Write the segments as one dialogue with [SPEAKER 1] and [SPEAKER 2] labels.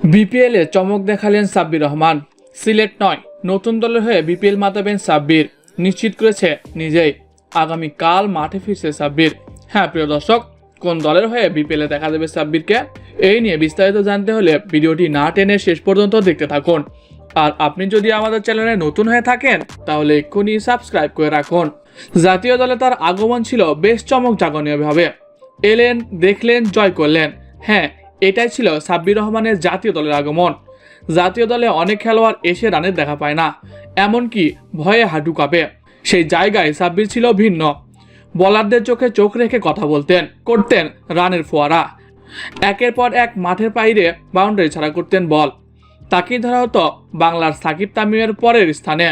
[SPEAKER 1] বিপিএলে চমক দেখালেন সাব্বির রহমান। সিলেট নয়, নতুন দলের হয়ে বিপিএল মাতাবেন সাব্বির। নিশ্চিত করেছে নিজেই। আগামী কাল মাঠে ফিরছে সাব্বির। হ্যাঁ প্রিয় দর্শক, কোন দলের হয়ে বিপিএলে দেখা যাবে সাব্বিরকে? এই নিয়ে বিস্তারিত জানতে হলে ভিডিওটি না টেনে শেষ পর্যন্ত দেখতে থাকুন। আর আপনি যদি আমাদের চ্যানেলে নতুন হয়ে থাকেন, তাহলে এক্ষুনি সাবস্ক্রাইব করে রাখুন। জাতীয় দলে তার আগমন ছিল বেশ চমক জাগনীয়ভাবে এলেন, দেখলেন, জয় করলেন। হ্যাঁ এটাই ছিল সাব্বির রহমানের জাতীয় দলের আগমন। জাতীয় দলে অনেক খেলোয়াড় এসে রানের দেখা পায় না, এমনকি ভয়ে হাঁটু কাঁপে। সেই জায়গায় সাব্বির ছিল ভিন্ন। বলারদের চোখে চোখ রেখে কথা বলতেন, করতেন রানের ফোয়ারা। একের পর এক মাঠের বাইরে বাউন্ডারি ছাড়া করতেন বল। তাকেই ধরা হতো বাংলার সাকিব তামিমের পরের স্থানে।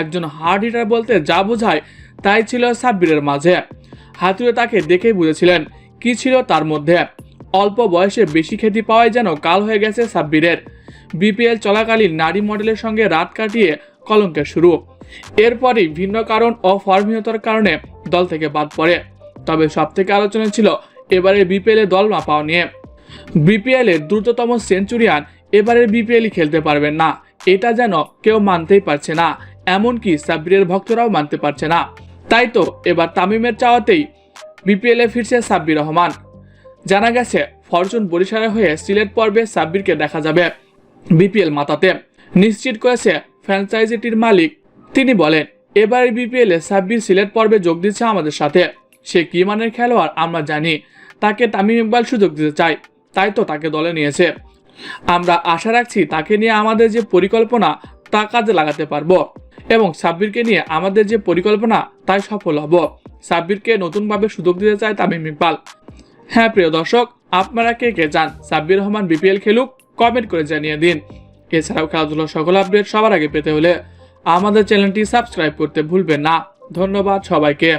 [SPEAKER 1] একজন হার্ড হিটার বলতে যা বোঝায় তাই ছিল সাব্বিরের মাঝে। হাতুড়ে তাকে দেখেই বুঝেছিলেন কি ছিল তার মধ্যে। অল্প বয়সে বেশি খ্যাতি পাওয়াই যেন কাল হয়ে গেছে সাব্বিরের। বিপিএল চলাকালীন নারী মডেলের সঙ্গে রাত কাটিয়ে কলঙ্কের শুরু। এরপরই ভিন্ন কারণ ও ফর্মহীনতার কারণে দল থেকে বাদ পড়ে। তবে সব থেকে আলোচনা ছিল এবারে বিপিএল দল না পাওয়া নিয়ে। বিপিএল এর দ্রুততম সেঞ্চুরিয়ান এবারের বিপিএলই খেলতে পারবেন না। এটা যেন কেউ মানতেই পারছে না। এমনকি সাব্বিরের ভক্তরাও মানতে পারছে না। তাই তো এবার তামিমের চাওয়াতেই বিপিএল ফিরছে সাব্বির রহমান। জানা গেছে ফরচুন বরিশালের হয়ে সিলেট পর্বে সাব্বিরকে দেখা যাবে বিপিএল মাতাতে। নিশ্চিত করেছে ফ্র্যাঞ্চাইজিটির মালিক, তিনি বলেন এবারে বিপিএল এ সাব্বির সিলেট পর্বে যোগ দিচ্ছে আমাদের সাথে। সে কি মানের খেলোয়াড় আমরা জানি। তাকে তামিম ইকবাল সুযোগ দিতে চাই তাই তো তাকে দলে নিয়েছে। আমরা আশা রাখছি তাকে নিয়ে আমাদের যে পরিকল্পনা, তা কাজে লাগাতে পারব। এবং সাব্বিরকে নিয়ে আমাদের যে পরিকল্পনা, তাই সফল হব। সাব্বিরকে নতুনভাবে সুযোগ দিতে চায় তামিম ইকবাল। হ্যাঁ প্রিয় দর্শক আপনারা কে কে যান সাব্বির রহমান বিপিএল খেলুক কমেন্ট করে জানিয়ে দিন। এছাড়াও খেলাধুলার সকল আপডেট সবার আগে পেতে হলে আমাদের চ্যানেলটি সাবস্ক্রাইব করতে ভুলবেন না। ধন্যবাদ সবাইকে।